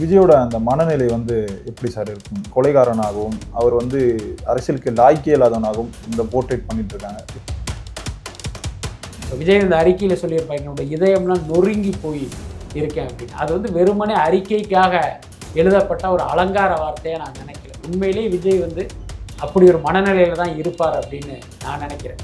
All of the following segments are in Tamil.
விஜயோட அந்த மனநிலை வந்து எப்படி சார் இருக்கும்? கொலைகாரனாகவும் அவர் வந்து அரசியலுக்கு லாய்க்கே இல்லாதவனாகவும் இந்த போர்ட்ரேட் பண்ணிட்டு இருக்காங்க. விஜய் இந்த அறிக்கையில் சொல்லியிருப்பாங்க என்னோட இதயம்லாம் நொறுங்கி போய் இருக்கேன் அப்படின்னு. அது வந்து வெறுமனே அறிக்கைக்காக எழுதப்பட்ட ஒரு அலங்கார வார்த்தையை நான் நினைக்கிறேன் உண்மையிலேயே விஜய் வந்து அப்படி ஒரு மனநிலையில தான் இருப்பார் அப்படின்னு நான் நினைக்கிறேன்.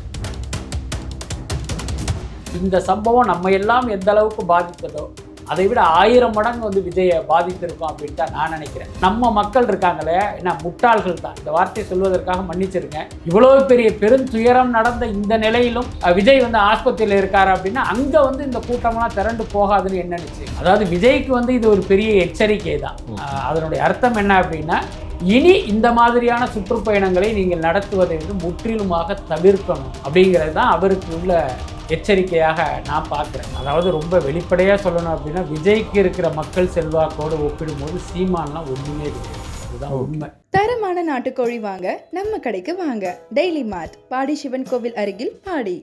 இந்த சம்பவம் நம்ம எல்லாம் எந்த அளவுக்கு பாதித்ததோ அதை விட ஆயிரம் மடங்கு வந்து விஜயை பாதித்திருக்கும் அப்படின்னு தான் நான் நினைக்கிறேன். நம்ம மக்கள் இருக்காங்களே என்ன முட்டாள்கள் தான். இந்த வார்த்தையை சொல்வதற்காக மன்னிச்சிருக்கேன் இவ்வளவு பெரிய பெருந்துயரம் நடந்த இந்த நிலையிலும் விஜய் வந்து ஆஸ்பத்திரியில் இருக்காரு அப்படின்னா அங்க வந்து இந்த கூட்டம்லாம் திரண்டு போகாதுன்னு என்ன நிச்சயம்? அதாவது விஜய்க்கு வந்து இது ஒரு பெரிய எச்சரிக்கை தான். அதனுடைய அர்த்தம் என்ன அப்படின்னா இனி இந்த மாதிரியான சுற்றுப்பயணங்களை நீங்கள் நடத்துவதை வந்து முற்றிலுமாக தவிர்க்கணும் அப்படிங்கிறது தான் அவருக்கு உள்ள எச்சரிக்கையாக நான் பார்க்குறேன். அதாவது ரொம்ப வெளிப்படையாக சொல்லணும் அப்படின்னா விஜய்க்கு இருக்கிற மக்கள் செல்வாக்கோடு ஒப்பிடும்போது சீமான்லாம் ஒன்றுமே கிடையாது. அதுதான் உண்மை. தரமான நாட்டுக்கோழி வாங்க நம்ம கடைக்கு வாங்க. டெய்லி மார்ட் பாடி சிவன் கோவில் அருகில் பாடி.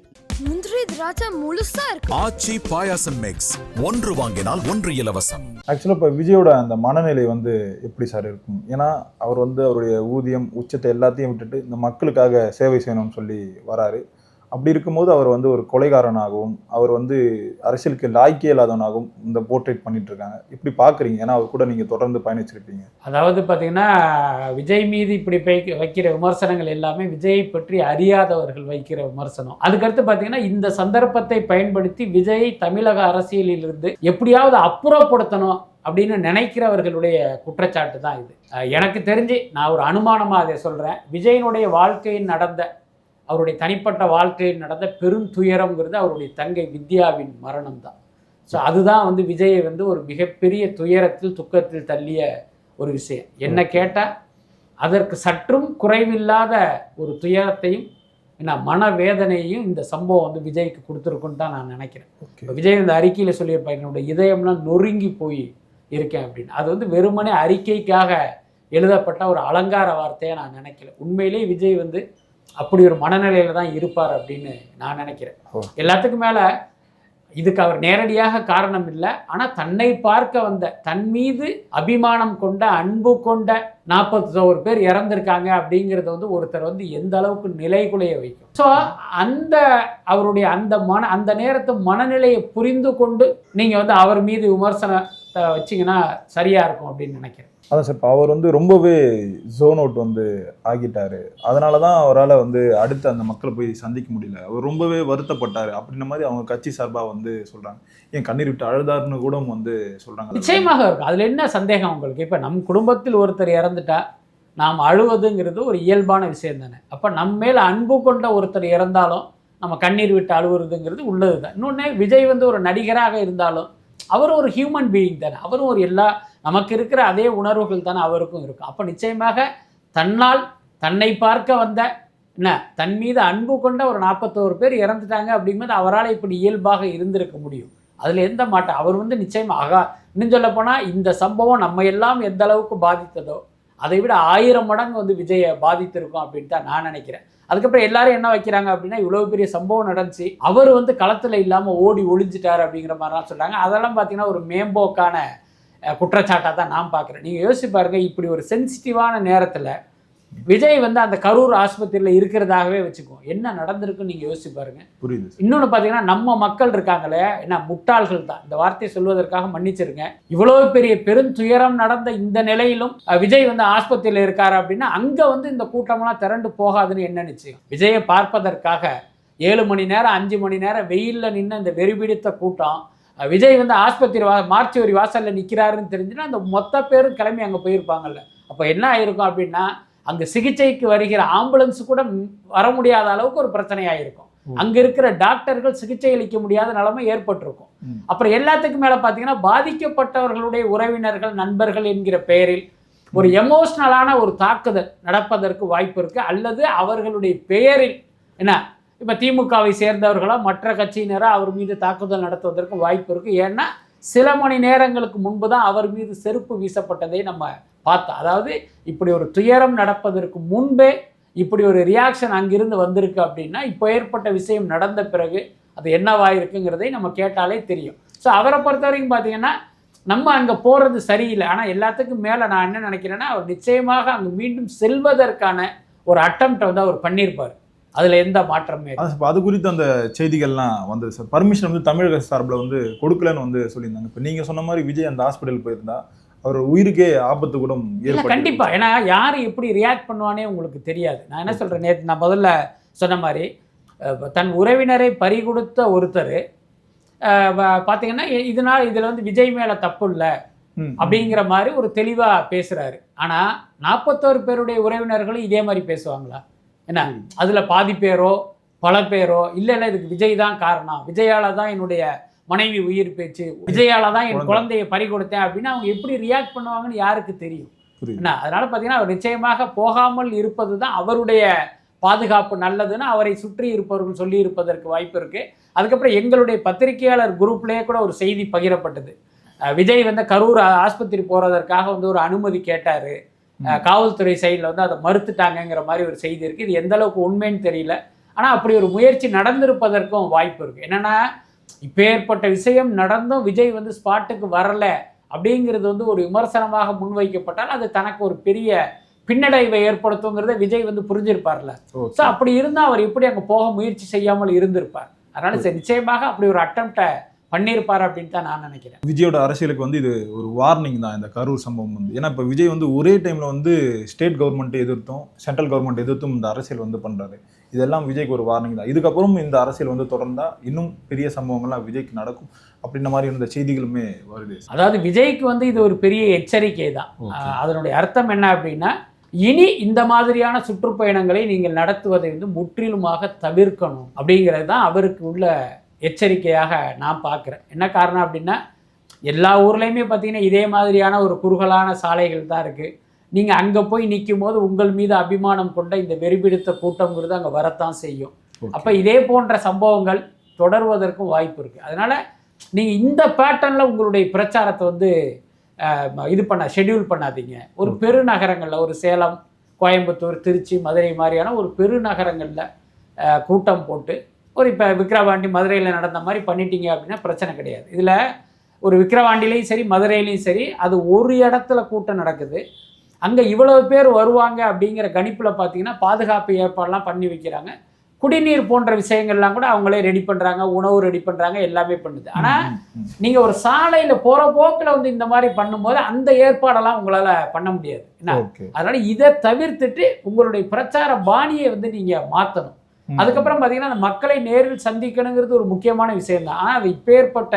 முந்திரி திராட்சை முழுசா இருக்கு. ஆச்சி பாயாசம் மிக்ஸ் ஒன்று வாங்கினால் ஒன்று இலவசம். ஆக்சுவலாக இப்போ விஜயோட அந்த மனநிலை வந்து எப்படி சார் இருக்கும்? ஏன்னா அவர் வந்து அவருடைய ஊதியம் உச்சத்தை எல்லாத்தையும் விட்டுட்டு இந்த மக்களுக்காக சேவை செய்யணும்னு சொல்லி வராரு. அப்படி இருக்கும்போது அவர் வந்து ஒரு கொலைகாரனாகவும் அவர் வந்து அரசியலுக்கு லாய்க்கே இல்லாதவனாகவும் இந்த போர்ட்ரேட் பண்ணிட்டு இருக்காங்க. இப்படி பார்க்குறீங்க ஏன்னா அவர் கூட நீங்கள் தொடர்ந்து பயணிச்சிருப்பீங்க. அதாவது பார்த்தீங்கன்னா விஜய் மீது இப்படி வைக்கிற விமர்சனங்கள் எல்லாமே விஜயை பற்றி அறியாதவர்கள் வைக்கிற விமர்சனம். அதுக்கடுத்து பார்த்தீங்கன்னா இந்த சந்தர்ப்பத்தை பயன்படுத்தி விஜயை தமிழக அரசியலிலிருந்து எப்படியாவது அப்புறப்படுத்தணும் அப்படின்னு நினைக்கிறவர்களுடைய குற்றச்சாட்டு தான் இது. எனக்கு தெரிஞ்சு நான் ஒரு அனுமானமாக அதை சொல்கிறேன் விஜயனுடைய வாழ்க்கையில் நடந்த அவருடைய தனிப்பட்ட வாழ்க்கையில் நடந்த பெருந்துயரம்ங்கிறது அவருடைய தங்கை வித்யாவின் மரணம் தான் ஸோ அதுதான் வந்து விஜயை வந்து ஒரு மிகப்பெரிய துயரத்தில் துக்கத்தில் தள்ளிய ஒரு விஷயம். என்ன கேட்டால் அதற்கு சற்றும் குறைவில்லாத ஒரு துயரத்தையும் என்ன மனவேதனையையும் இந்த சம்பவம் வந்து விஜய்க்கு கொடுத்துருக்குன்னு தான் நான் நினைக்கிறேன். இப்ப விஜய் இந்த அறிக்கையில் சொல்லியிருப்பாங்க என்னோட இதயம்லாம் நொறுங்கி போய் இருக்கேன் அப்படின்னு. அது வந்து வெறுமனே அறிக்கைக்காக எழுதப்பட்ட ஒரு அலங்கார வார்த்தையை நான் நினைக்கல. உண்மையிலேயே விஜய் வந்து அப்படி ஒரு மனநிலையில தான் இருப்பார் அப்படின்னு நான் நினைக்கிறேன். எல்லாத்துக்கும் மேலே இதுக்கு அவர் நேரடியாக காரணம் இல்லை. ஆனால் தன்னை பார்க்க வந்த தன் மீது அபிமானம் கொண்ட அன்பு கொண்ட நாற்பத்தோரு பேர் இறந்திருக்காங்க அப்படிங்கிறத வந்து ஒருத்தர் வந்து எந்த அளவுக்கு நிலைகுலைய வைக்கும். ஸோ அந்த அவருடைய அந்த மன அந்த நேரத்து மனநிலையை புரிந்து கொண்டு நீங்கள் வந்து அவர் மீது விமர்சனத்தை வச்சீங்கன்னா சரியாக இருக்கும் அப்படின்னு நினைக்கிறேன். அதான் சார் இப்போ அவர் வந்து ரொம்பவே ஜோன் அவுட் வந்து ஆகிட்டார். அதனால தான் அவரால் வந்து அடுத்து அந்த மக்களை போய் சந்திக்க முடியல. அவர் ரொம்பவே வருத்தப்பட்டார். அப்படின்ற மாதிரி அவங்க கட்சி சார்பாக வந்து சொல்கிறாங்க ஏன் கண்ணீர் விட்டு அழுதாருன்னு கூட வந்து சொல்கிறாங்க நிச்சயமாக இருக்கும் அதில் என்ன சந்தேகம் உங்களுக்கு? இப்போ நம் குடும்பத்தில் ஒருத்தர் இறந்துட்டா நாம் அழுவதுங்கிறது ஒரு இயல்பான விஷயம் தானே. அப்போ நம்ம மேலே அன்பு கொண்ட ஒருத்தர் இறந்தாலும் நம்ம கண்ணீர் விட்டு அழுவுறதுங்கிறது உள்ளது தான் இன்னொன்று விஜய் வந்து ஒரு நடிகராக இருந்தாலும் அவர் ஒரு ஹியூமன் பீயிங் தானே. அவரும் ஒரு எல்லா நமக்கு இருக்கிற அதே உணர்வுகள் தானே அவருக்கும் இருக்கும். அப்போ நிச்சயமாக தன்னால் தன்னை பார்க்க வந்த என்ன தன் மீது அன்பு கொண்ட ஒரு நாற்பத்தோரு பேர் இறந்துட்டாங்க அப்படிங்கும்போது அவரால் இப்படி இயல்பாக இருந்திருக்க முடியும். அதில் எந்த மாட்டம் அவர் வந்து நிச்சயமாக ஆகா இன்னும் சொல்ல போனால் இந்த சம்பவம் நம்ம எல்லாம் எந்த அளவுக்கு பாதித்ததோ அதை விட ஆயிரம் மடங்கு வந்து விஜயை பாதித்திருக்கும் அப்படின்னு தான் நான் நினைக்கிறேன். அதுக்கப்புறம் எல்லாரும் என்ன வைக்கிறாங்க அப்படின்னா இவ்வளோ பெரிய சம்பவம் நடந்துச்சு அவர் வந்து களத்தில் இல்லாமல் ஓடி ஒளிஞ்சிட்டார் அப்படிங்கிற மாதிரிலாம் சொல்கிறாங்க அதெல்லாம் பார்த்தீங்கன்னா ஒரு மேம்போக்கான குற்றச்சாட்டாக தான் நான் பார்க்குறேன். நீங்கள் யோசிச்சு பாருங்க இப்படி ஒரு சென்சிட்டிவான நேரத்தில் விஜய் வந்து அந்த கரூர் ஆஸ்பத்திரியில் இருக்கிறதாகவே வச்சுக்குவோம் என்ன நடந்திருக்குன்னு நீங்கள் யோசிச்சு பாருங்க. புரியுது இன்னொன்று பார்த்தீங்கன்னா நம்ம மக்கள் இருக்காங்களே என்ன முட்டாள்கள் தான். இந்த வார்த்தையை சொல்வதற்காக மன்னிச்சிருங்க. இவ்வளவு பெரிய பெருந்துயரம் நடந்த இந்த நிலையிலும் விஜய் வந்து ஆஸ்பத்திரியில் இருக்காரு அப்படின்னா அங்கே வந்து இந்த கூட்டமெல்லாம் திரண்டு போகாதுன்னு என்ன நிச்சயம்? விஜயை பார்ப்பதற்காக ஏழு மணி நேரம் அஞ்சு மணி நேரம் வெயிலில் நின்று இந்த வெறிபிடித்த கூட்டம் விஜய் வந்து ஆஸ்பத்திரி வா மார்ச்சுவரி வாசலில் நிற்கிறாருன்னு தெரிஞ்சுன்னா அந்த மொத்த பேரும் கிளம்பி அங்கே போயிருப்பாங்கல்ல. அப்போ என்ன ஆயிருக்கும் அப்படின்னா அங்கே சிகிச்சைக்கு வருகிற ஆம்புலன்ஸ் கூட வர முடியாத அளவுக்கு ஒரு பிரச்சனையாயிருக்கும். அங்க இருக்கிற டாக்டர்கள் சிகிச்சை அளிக்க முடியாத நிலைமை ஏற்பட்டிருக்கும். அப்புறம் எல்லாத்துக்கும் மேல பாத்தீங்கன்னா பாதிக்கப்பட்டவர்களுடைய உறவினர்கள் நண்பர்கள் என்கிற பெயரில் ஒரு எமோஷ்னலான ஒரு தாக்குதல் நடப்பதற்கு வாய்ப்பு இருக்கு. அல்லது அவர்களுடைய பெயரில் என்ன இப்போ திமுகவை சேர்ந்தவர்களோ மற்ற கட்சியினராக அவர் மீது தாக்குதல் நடத்துவதற்கு வாய்ப்பு இருக்குது ஏன்னா சில மணி நேரங்களுக்கு முன்பு தான் அவர் மீது செருப்பு வீசப்பட்டதை நம்ம பார்த்தோம். அதாவது இப்படி ஒரு துயரம் நடப்பதற்கு முன்பே இப்படி ஒரு ரியாக்ஷன் அங்கிருந்து வந்திருக்கு அப்படின்னா இப்போ ஏற்பட்ட விஷயம் நடந்த பிறகு அது என்னவாயிருக்குங்கிறதை நம்ம கேட்டாலே தெரியும். ஸோ அவரை பொறுத்த வரைக்கும் பார்த்தீங்கன்னா நம்ம அங்கே போகிறது சரியில்லை. ஆனால் எல்லாத்துக்கும் மேலே நான் என்ன நினைக்கிறேன்னா அவர் நிச்சயமாக அங்கே மீண்டும் செல்வதற்கான ஒரு அட்டம்ப்டை வந்து அவர் பண்ணியிருப்பார். அதில் எந்த மாற்றமே. அது குறித்து அந்த செய்திகள்லாம் வந்தது சார். பர்மிஷன் வந்து தமிழக சார்பில் வந்து கொடுக்கலன்னு வந்து சொல்லியிருந்தாங்க. இப்போ நீங்க சொன்ன மாதிரி விஜய் அந்த ஹாஸ்பிட்டல் போயிருந்தா அவர் உயிருக்கே ஆபத்து கூட இல்லை ஏற்பட்டு கண்டிப்பா. ஏன்னா யார் எப்படி ரியாக்ட் பண்ணுவானே உங்களுக்கு தெரியாது. நான் என்ன சொல்றேன் நேற்று நான் முதல்ல சொன்ன மாதிரி தன் உறவினரை பறிகொடுத்த ஒருத்தர் பார்த்தீங்கன்னா இதனால் இதில் வந்து விஜய் மேலே தப்பு இல்லை அப்படிங்கிற மாதிரி ஒரு தெளிவாக பேசுகிறாரு ஆனால் நாற்பத்தோரு பேருடைய உறவினர்களும் இதே மாதிரி பேசுவாங்களா? என்ன? அதில் பாதி பேரோ பல பேரோ இல்லை இல்லை இதுக்கு விஜய் தான் காரணம். விஜயால தான் என்னுடைய மனைவி உயிர் பேச்சு. விஜயால தான் என் குழந்தை. குழந்தையை பறி கொடுத்தேன் அப்படின்னு அவங்க எப்படி ரியாக்ட் பண்ணுவாங்கன்னு யாருக்கு தெரியும்? என்ன? அதனால பார்த்தீங்கன்னா அவர் நிச்சயமாக போகாமல் இருப்பது தான் அவருடைய பாதுகாப்பு நல்லதுன்னு அவரை சுற்றி இருப்பவர்கள் சொல்லி இருப்பதற்கு வாய்ப்பு இருக்கு. அதுக்கப்புறம் எங்களுடைய பத்திரிகையாளர் குரூப்லேயே கூட ஒரு செய்தி பகிரப்பட்டது. விஜய் வந்து கரூர் ஆஸ்பத்திரி போறதற்காக வந்து ஒரு அனுமதி கேட்டாரு. காவல்துறை சைடில் வந்து அதை மறுத்துட்டாங்கங்கிற மாதிரி ஒரு செய்தி இருக்கு. இது எந்த அளவுக்கு உண்மைன்னு தெரியல. ஆனால் அப்படி ஒரு முயற்சி நடந்திருப்பதற்கும் வாய்ப்பு இருக்கு. என்னன்னா இப்பேற்பட்ட விஷயம் நடந்தும் விஜய் வந்து ஸ்பாட்டுக்கு வரல அப்படிங்கிறது வந்து ஒரு விமர்சனமாக முன்வைக்கப்பட்டால் அது தனக்கு ஒரு பெரிய பின்னடைவை ஏற்படுத்துங்கிறத விஜய் வந்து புரிஞ்சிருப்பார்ல. ஸோ அப்படி இருந்தால் அவர் எப்படி அங்கே போக முயற்சி செய்யாமல் இருந்திருப்பார்? அதனால நிச்சயமாக அப்படி ஒரு அட்டம்ப்டை பண்ணியிருப்பார் அப்படின்னு தான் நான் நினைக்கிறேன். விஜயோட அரசியலுக்கு வந்து இது ஒரு வார்னிங் தான் இந்த கரூர் சம்பவம் வந்து. ஏன்னா இப்போ விஜய் வந்து ஒரே டைம்ல வந்து ஸ்டேட் கவர்மெண்ட்டை எதிர்த்தும் சென்ட்ரல் கவர்மெண்ட் எதிர்த்தும் இந்த அரசியல் வந்து பண்றாரு. இதெல்லாம் விஜய்க்கு ஒரு வார்னிங் தான். இதுக்கப்புறம் இந்த அரசியல் வந்து தொடர்ந்தா இன்னும் பெரிய சம்பவங்கள்லாம் விஜய்க்கு நடக்கும் அப்படின்ற மாதிரி இருந்த செய்திகளுமே வருது. அதாவது விஜய்க்கு வந்து இது ஒரு பெரிய எச்சரிக்கை தான். அதனுடைய அர்த்தம் என்ன அப்படின்னா இனி இந்த மாதிரியான சுற்றுப்பயணங்களை நீங்கள் நடத்துவதை வந்து முற்றிலுமாக தவிர்க்கணும் அப்படிங்கிறது தான் அவருக்கு உள்ள எச்சரிக்கையாக நான் பார்க்குறேன். என்ன காரணம் அப்படின்னா எல்லா ஊர்லேயுமே பார்த்தீங்கன்னா இதே மாதிரியான ஒரு குறுகலான சாலைகள் தான் இருக்குது நீங்கள் அங்கே போய் நிற்கும் போது உங்கள் மீது அபிமானம் கொண்ட இந்த வெறிபிடித்த கூட்டங்கிறது அங்கே வரத்தான் செய்யும். அப்போ இதே போன்ற சம்பவங்கள் தொடர்வதற்கும் வாய்ப்பு இருக்குது அதனால் நீங்கள் இந்த பேட்டர்னில் உங்களுடைய பிரச்சாரத்தை வந்து இது பண்ண ஷெட்யூல் பண்ணாதீங்க. ஒரு பெருநகரங்களில் ஒரு சேலம் கோயம்புத்தூர் திருச்சி மதுரை மாதிரியான ஒரு பெருநகரங்களில் கூட்டம் போட்டு ஒரு இப்போ விக்கிரவாண்டி மதுரையில் நடந்த மாதிரி பண்ணிட்டீங்க அப்படின்னா பிரச்சனை கிடையாது. இதில் ஒரு விக்கிரவாண்டிலையும் சரி மதுரையிலையும் சரி அது ஒரு இடத்துல கூட்டம் நடக்குது. அங்கே இவ்வளவு பேர் வருவாங்க அப்படிங்கிற கணிப்பில் பார்த்தீங்கன்னா பாதுகாப்பு ஏற்பாடெல்லாம் பண்ணி வைக்கிறாங்க. குடிநீர் போன்ற விஷயங்கள்லாம் கூட அவங்களே ரெடி பண்ணுறாங்க உணவு ரெடி பண்ணுறாங்க எல்லாமே பண்ணுது. ஆனால். நீங்கள் ஒரு சாலையில் போகிற போக்கில் வந்து இந்த மாதிரி பண்ணும்போது அந்த ஏற்பாடெல்லாம் உங்களால் பண்ண முடியாது. என்ன? அதனால் இதை தவிர்த்துட்டு உங்களுடைய பிரச்சார பாணியை வந்து நீங்கள் மாற்றணும். அதுக்கப்புறம் பார்த்தீங்கன்னா அந்த மக்களை நேரில் சந்திக்கணுங்கிறது ஒரு முக்கியமான விஷயம் தான் ஆனால் அது இப்பேற்பட்ட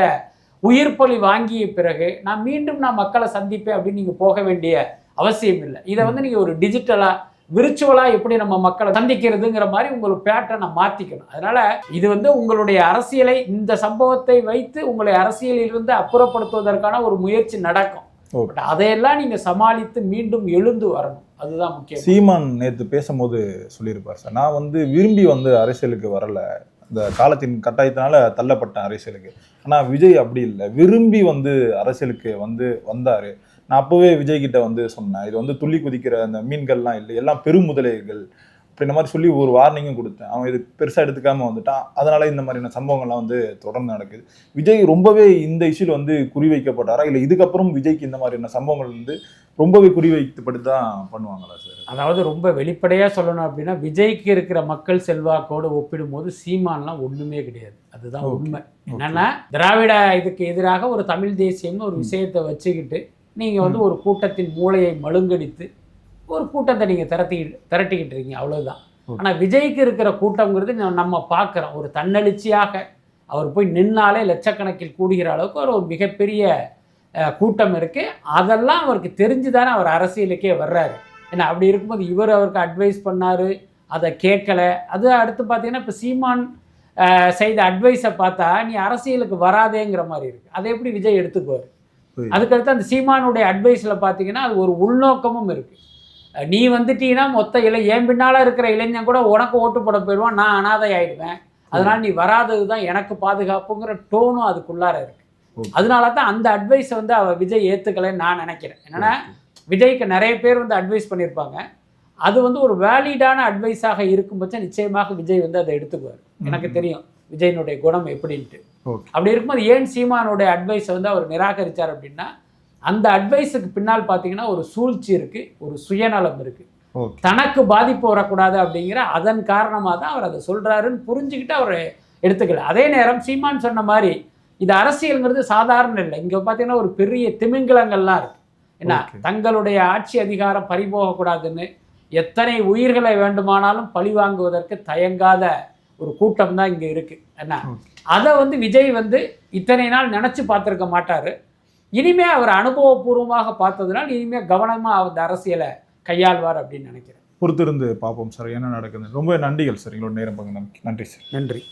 உயிர் பலி வாங்கிய பிறகு நான் மீண்டும் நான் மக்களை சந்திப்பேன் அப்படின்னு நீங்கள் போக வேண்டிய அவசியம் இல்லை. இதை வந்து நீங்கள் ஒரு டிஜிட்டலாக விர்ச்சுவலாக எப்படி நம்ம மக்களை சந்திக்கிறதுங்கிற மாதிரி உங்களுக்கு பேட்டர்னை மாற்றிக்கணும் அதனால் இது வந்து உங்களுடைய அரசியலை இந்த சம்பவத்தை வைத்து உங்களை அரசியலிலிருந்து அப்புறப்படுத்துவதற்கான ஒரு முயற்சி நடக்கும். பட் அதையெல்லாம் நீங்கள் சமாளித்து மீண்டும் எழுந்து வரணும். அதுதான் முக்கியம். சீமான் நேற்று பேசும்போது சொல்லியிருப்பார் சார். நான் வந்து விரும்பி வந்து அரசியலுக்கு வரல. இந்த காலத்தின் கட்டாயத்தினால தள்ளப்பட்டேன் அரசியலுக்கு. ஆனால் விஜய் அப்படி இல்லை. விரும்பி வந்து அரசியலுக்கு வந்து வந்தார். நான் அப்போவே விஜய் கிட்ட வந்து சொன்னேன். இது வந்து துள்ளி குதிக்கிற அந்த மீன்கள்லாம் இல்லை. எல்லாம் பெருமுதலைகள். அப்படின்ற மாதிரி சொல்லி ஒரு வார்னிங்கும் கொடுத்தேன். அவன் இது பெருசா எடுத்துக்காம வந்துட்டான். அதனால இந்த மாதிரியான சம்பவங்கள்லாம் வந்து தொடர்ந்து நடக்குது. விஜய் ரொம்பவே இந்த இஷ்யூல வந்து குறிவைக்கப்பட்டாரா? இல்லை இதுக்கப்புறம் விஜய்க்கு இந்த மாதிரியான சம்பவங்கள் வந்து ரொம்பவே குறிவைக்கப்பட்டு தான் பண்ணுவாங்களா சார் அதாவது ரொம்ப வெளிப்படையாக சொல்லணும் அப்படின்னா விஜய்க்கு இருக்கிற மக்கள் செல்வாக்கோடு ஒப்பிடும்போது சீமான்லாம் ஒன்றுமே கிடையாது. அதுதான். உண்மை. என்னன்னா திராவிட இதுக்கு எதிராக ஒரு தமிழ் தேசியம்னு ஒரு விஷயத்தை வச்சுக்கிட்டு நீங்கள் வந்து ஒரு கூட்டத்தின் மூளையை மழுங்கடித்து ஒரு கூட்டத்தை நீங்கள் திரட்டி திரட்டிக்கிட்டு இருக்கீங்க அவ்வளவுதான். Okay. ஆனால் விஜய்க்கு இருக்கிற கூட்டங்கிறது நம்ம- பார்க்குறோம் ஒரு தன்னெழுச்சியாக அவர் போய் நின்னாலே லட்சக்கணக்கில் கூடுகிற அளவுக்கு ஒரு மிகப்பெரிய கூட்டம் இருக்குது அதெல்லாம் அவருக்கு தெரிஞ்சு தானே அவர் அரசியலுக்கே வர்றாரு. ஏன்னா அப்படி இருக்கும்போது இவர் அவருக்கு அட்வைஸ் பண்ணார் அதை கேட்கல. அது அடுத்து பார்த்தீங்கன்னா இப்போ சீமான் செய்த அட்வைஸை பார்த்தா நீ அரசியலுக்கு வராதேங்கிற மாதிரி இருக்குது அதை எப்படி விஜய் எடுத்துக்குவார். அதுக்கடுத்து அந்த சீமானுடைய அட்வைஸில் பார்த்தீங்கன்னா அது ஒரு உள்நோக்கமும் இருக்குது நீ வந்துட்டீங்கன்னா மொத்த இளை என் பின்னால் இருக்கிற இளைஞன் கூட உனக்கு ஓட்டு போட போயிடுவான். நான் அனாதை ஆயிடுவேன் அதனால நீ வராதது தான் எனக்கு பாதுகாப்புங்கிற டோனும் அதுக்குள்ளார இருக்கு. அதனால தான் அந்த அட்வைஸை வந்து அவ விஜய் ஏற்றுக்கலைன்னு நான் நினைக்கிறேன். என்னன்னா விஜய்க்கு நிறைய பேர் வந்து அட்வைஸ் பண்ணியிருப்பாங்க. அது வந்து ஒரு வேலிடான அட்வைஸாக இருக்கும் பட்சம் நிச்சயமாக விஜய் வந்து அதை எடுத்துக்குவார். எனக்கு. தெரியும் விஜயனுடைய குணம் எப்படின்ட்டு. அப்படி இருக்கும்போது ஏன் சீமானுடைய அட்வைஸை வந்து அவர் நிராகரிச்சார் அப்படின்னா அந்த அட்வைஸுக்கு பின்னால் பார்த்தீங்கன்னா ஒரு சூழ்ச்சி இருக்குது ஒரு சுயநலம் இருக்குது தனக்கு பாதிப்பு வரக்கூடாது அப்படிங்கிற அதன் காரணமாக தான் அவர் அதை சொல்கிறாருன்னு புரிஞ்சுக்கிட்டு அவர் எடுத்துக்கல. அதே நேரம் சீமான் சொன்ன மாதிரி இது அரசியல்ங்கிறது சாதாரண இல்லை. இங்கே பார்த்தீங்கன்னா ஒரு பெரிய திமிங்கலங்கள்லாம் இருக்கு. என்ன. தங்களுடைய ஆட்சி அதிகாரம் பறிபோகக்கூடாதுன்னு எத்தனை உயிர்களை வேண்டுமானாலும் பழி வாங்குவதற்கு தயங்காத ஒரு கூட்டம் தான் இங்கே இருக்கு. என்ன? அதை வந்து விஜய் வந்து இத்தனை நாள் நினச்சி பார்த்துருக்க மாட்டார். இனிமே அவர் அனுபவபூர்வமாக பார்த்ததுனால் இனிமே கவனமாக அந்த அரசியலை கையாள்வார் அப்படின்னு நினைக்கிறேன். பொறுத்திருந்து பார்ப்போம் சார் என்ன நடக்குது ரொம்ப நன்றிகள் சார் எங்களோட நேரம் பங்கு நன்றி சார். நன்றி.